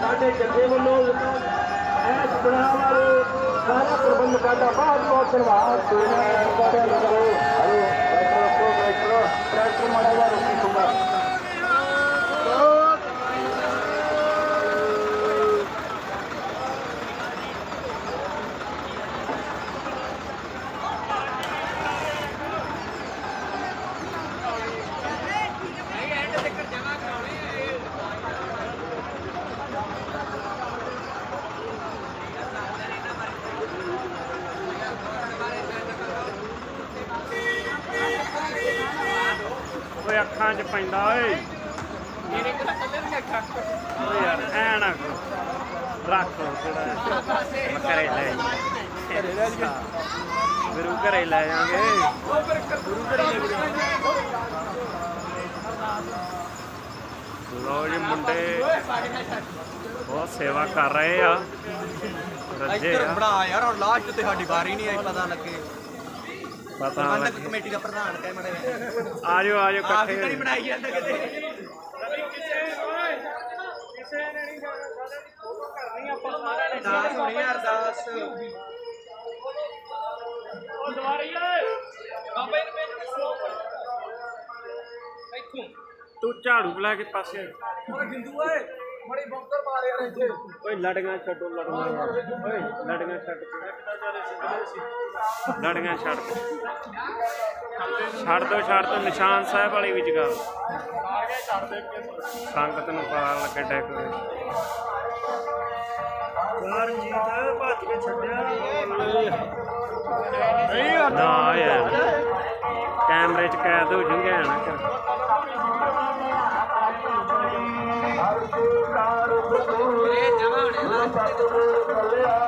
ਸਾਡੇ ਜੱਥੇ ਵੱਲੋਂ ਐਸ ਬਣਾ ਵਾਲੇ ਸਾਰਾ ਪ੍ਰਬੰਧਕਾਂ ਦਾ ਬਹੁਤ ਬਹੁਤ ਧੰਨਵਾਦ। ਕਰੋ ਹਲੋ ਬੈਠੋ ਰੁਕੋ ਬੈਠੋ ਮਾੜਾ ਜਿਹਾ ਰੁਕੀ ਓਏ ਅੱਖਾਂ 'ਚ ਪੈਂਦਾ ਓਏ। ਮੇਰੇ ਕੋਲ ਕੱਲੇ ਨਹੀਂ ਅੱਖਾਂ ਓਏ ਯਾਰ ਐ ਨਾ ਕਰੋ। ਰੱਖ ਜਿਹੜਾ। ਮੈਂ ਘਰੇ ਲੈ ਘਰੇ ਲੈ ਜੀ ਗੁਰੂ ਘਰੇ ਲੈ ਜਾਾਂਗੇ ਗੁਰੂ ਘਰੇ ਲੈ ਲੋ ਜੀ ਮੁੰਡੇ ਬਹੁਤ ਸੇਵਾ ਕਰ ਰਹੇ ਆ। ਰੱਜੇ ਇੱਧਰ ਆ। ਬਣਾ ਯਾਰ ਹੁਣ ਲਾਸਟ ਤੇ ਸਾਡੀ ਵਾਰੀ ਨਹੀਂ ਆਈ ਪਤਾ ਲੱਗੇ। ਪਤਾ ਪ੍ਰਬੰਧਕ ਲੱਗੇ। ਕਮੇਟੀ ਦਾ ਪ੍ਰਧਾਨ ਕਹਿ ਮੜੇ ਆਜੋ ਆਜੋ ਆਪ ਹੀ ਇਕੱਠੇ ਨਹੀਂ ਬਣਾਈ ਜਾਂਦਾ ਕਿਤੇ। ਦਾਸ ਹੋਣੀ ਯਾਰ ਦਾਸ ਤੂੰ ਝਾੜੂ ਲੈ ਕੇ ਪਾਸੇ। ਹਿੰਦੂ ਓਏ ਬੜੀ ਬੰਕਰ ਮਾਰੇ ਯਾਰ ਇੱਥੇ। ਓਏ ਲੜੀਆਂ ਛੱਡੋ ਲੜੀਆਂ। ਓਏ ਲੜੀਆਂ ਛੱਡ ਲੜੀਆਂ ਛੱਡ ਛੱਡ ਦੋ ਛੱਡ ਦੋ, ਨਿਸ਼ਾਨ ਸਾਹਿਬ ਵਾਲੀ ਵੀ ਗੱਲ ਸੰਗਤ ਨੂੰ ਪਤਾ ਲੱਗੇ ਡੈਕੋਰੇਸ਼ਨ ਚਰਨਜੀਤ ਭੱਜ ਕੇ ਛੱਡਿਆ ਨਾ ਯਾਰ, ਕੈਮਰੇ 'ਚ ਕੈਦ ਹੋ ਜੂਗੇ ਨਾ ਇਹ ਜਮਾ ਹੋਣੇ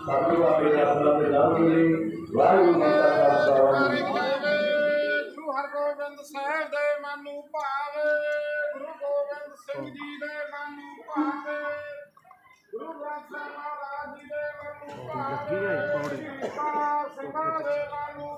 ਕੇ ਸਾਡੀ ਵਾਪੇ ਆਪਣਾ ਤੇ ਜਾਣਗੇ ਵਾਹਿਗੁਰੂ ਜੀ ਕਾ ਖਾਲਸਾ ਗੁਰੂ ਹਰਗੋਬਿੰਦ ਸਾਹਿਬ ਦੇ ਮਨ ਨੂੰ ਭਾਵੇ ਗੁਰੂ ਗੋਬਿੰਦ ਸਿੰਘ ਜੀ ਦੇ ਮਨ ਨੂੰ ਭਾਵੇ ਗੁਰੂ ਗ੍ਰੰਥ ਸਾਹਿਬ ਮਹਾਰਾਜ ਜੀ ਦੇ ਮਨ ਨੂੰ ਭਾਵੇ ਸਿੰਘਾਂ ਦੇ ਮਨ ਨੂੰ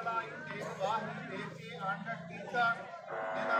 ਦੇਖ ਚਲਾਈ ਦੇਖ ਵਾਹੀ ਦੇਖ ਕੇ ਅੰਡ ਕੀਤਾ ਜਿਨ੍ਹਾਂ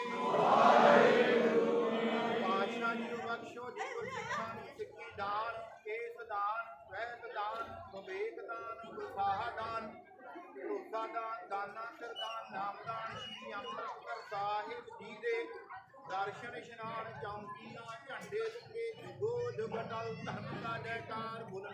ਸਿੱਖਾਂ ਸਿੱਖੀ ਦਾਨ, ਕੇਸ ਦਾਨ ਵਹਿਤ ਦਾਨ ਵਿਵੇਕ ਦਾਨ ਵਿਸਾਹ ਦਾਨ, ਭਰੋਸਾ ਦਾਨ, ਦਾਨਾ ਸਰਦਾਨ ਨਾਮਦਾਨ ਸ਼੍ਰੀ ਅੰਮ੍ਰਿਤਸਰ ਸਾਹਿਬ ਜੀ ਦੇ ਦਰਸ਼ਨ ਇਸ਼ਨਾਨ ਚੌਂਕੀ ਚੌਂਕੀਆਂ, ਝੰਡੇ ਸੁਕੇ ਜੁਗੋ ਜੁਗਟਲ ਧਰਮ ਦਾ ਜੈਕਾਰ ਬੁਲਣਾ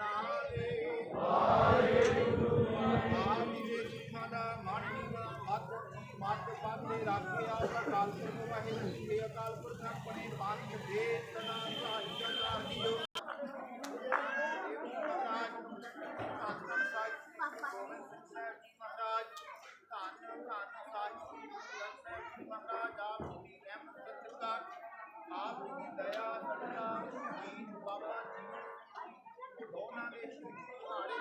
ਮਹਾਰਾਜ ਆਪ ਜੀ ਦੀ ਰਹਿਮਤ ਸਤਿਕਾਰ ਆਪ ਜੀ ਦੀ ਦਇਆ ਸਦਕਾ ਜੀ ਬਾਬਾ ਜੀ ਉਹਨਾਂ ਦੇ ਸ਼ੁਭ ਦਿਹਾੜੇ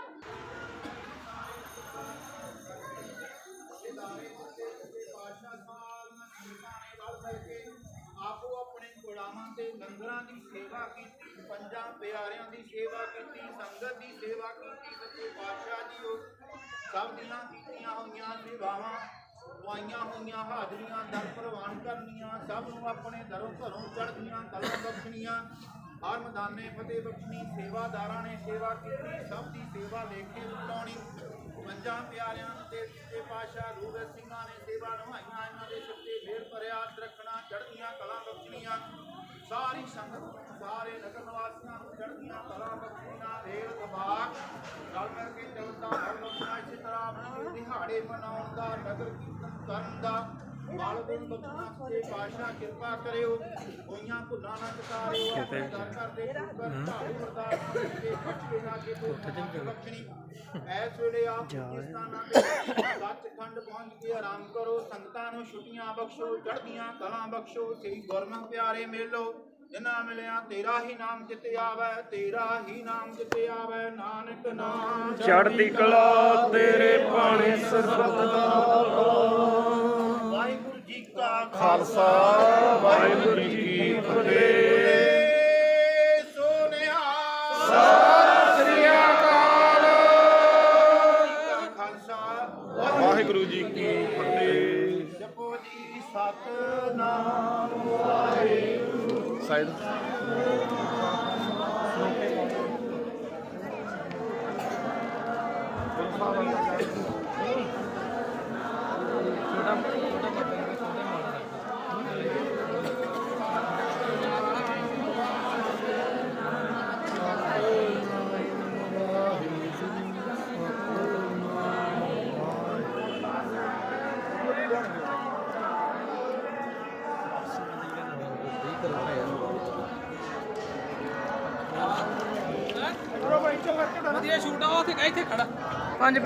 ਇਦਾਰੇ ਦੇ ਪਾਸ਼ਾ ਸਾਲ ਮਹੀਨਾਣੇ ਵੱਲ ਕਰਕੇ ਆਪੋ ਆਪਣੇ ਗੁਲਾਮਾਂ ਤੇ ਲੰਗਰਾਂ ਦੀ ਸੇਵਾ ਕੀਤੀ, ਪੰਜਾਂ ਪਿਆਰਿਆਂ ਦੀ ਸੇਵਾ ਕੀਤੀ, ਸੰਗਤ ਦੀ ਸੇਵਾ ਕੀਤੀ, ਸੱਚੇ ਪਾਤਸ਼ਾਹ ਜੀਓ ਸਭ ਦੀਆਂ ਕੀਤੀਆਂ ਹੋਈਆਂ ਸੇਵਾਵਾਂ। ਦਵਾਈਆਂ ਹੋਈਆਂ ਹਾਜ਼ਰੀਆਂ ਦਰ ਪ੍ਰਵਾਨ ਕਰਨੀਆਂ ਸਭ ਨੂੰ ਆਪਣੇ ਦਰੋਂ ਘਰੋਂ ਚੜ੍ਹਦੀਆਂ ਕਲਾਂ ਬਖਸ਼ਣੀਆਂ। ਹਰ ਮੈਦਾਨੇ ਫਤਿਹ ਬਖਸ਼ਣੀ ਸੇਵਾਦਾਰਾਂ ਨੇ ਸੇਵਾ ਕੀਤੀ ਸਭ ਦੀ ਸੇਵਾ ਲੇਖੇ ਉਤਾਉਣੀ ਪੰਜਾਂ ਪਿਆਰਿਆਂ ਦੇ ਸੱਚੇ ਪਾਤਸ਼ਾਹ ਰੂਪ ਸਿੰਘਾਂ ਨੇ ਸੇਵਾ ਨਿਭਾਈਆਂ ਇਹਨਾਂ ਦੇ ਸੱਚੇ ਫੇਰ ਭਰਿਆ ਰੱਖਣਾ ਚੜ੍ਹਦੀਆਂ ਕਲਾ ਬਖਸ਼ਣੀਆਂ। ਸਾਰੀ ਸੰਗਤ ਨੂੰ, ਸਾਰੇ ਨਗਰ ਨਿਵਾਸੀਆਂ ਨੂੰ ਚੜ੍ਹਦੀਆਂ ਕਲਾ ਬਖਸ਼ਣੀਆਂ ਰੇਲ ਤਬਾਕ ਰਲ ਮਿਲ ਕੇ ਚੱਲਦਾ ਹਰ ਲੋਕਾਂ ਇਸੇ ਤਰ੍ਹਾਂ ਦਿਹਾੜੇ ਮਨਾਉਣ ਦਾ ਨਗਰ ਕੀਰਤਨ ਕਰਨ ਦਾ ਬਾਲ ਗੁਣ ਬਖਸ਼ਣਾ ਸੱਚੇ ਪਾਤਸ਼ਾਹ ਕਿਰਪਾ ਕਰਿਓ। ਹੋਈਆਂ ਭੁੱਲਾਂ ਨਾ ਚਕਾਰਿਓ ਆਪਣੇ ਦਰ ਕਰਦੇ ਸ਼ੁਕਰ ਢਾਲੇ ਅਰਦਾਸ ਦੇ ਬਖਸ਼ੇ ਨਾ ਕੇ ਤੋਂ ਬਖਸ਼ਣੀ ਐਸ ਵੇਲੇ ਆਪ ਪਾਕਿਸਤਾਨਾਂ ਦੇ ਸੱਚਖੰਡ ਪਹੁੰਚ ਕੇ ਆਰਾਮ ਕਰੋ। ਸੰਗਤਾਂ ਨੂੰ ਛੁੱਟੀਆਂ ਬਖਸ਼ੋ ਚੜ੍ਹਦੀਆਂ ਕਲਾਂ ਬਖਸ਼ੋ। ਸਹੀ ਗੁਰਮੁਖ ਪਿਆਰੇ ਮੇਲੋ। ਜਿਨ੍ਹਾਂ ਮਿਲਿਆ ਤੇਰਾ ਹੀ ਨਾਮ ਜਿਤੇ ਆਵੈ ਤੇਰਾ ਹੀ ਨਾਮ ਜਿਤੇ ਆਵੈ ਨਾਨਕ ਨਾਮ ਚੜ੍ਹਦੀ ਕਲਾ ਤੇਰੇ ਭਾਣੇ ਸਰਬਤ ਦਾ ਵਾਹਿਗੁਰੂ ਜੀ ਕਾ ਖਾਲਸਾ। ਵਾਹਿਗੁਰੂ ਜੀ ਕੀ ਫਤਿਹ। saída. Vamos ਪੰਜ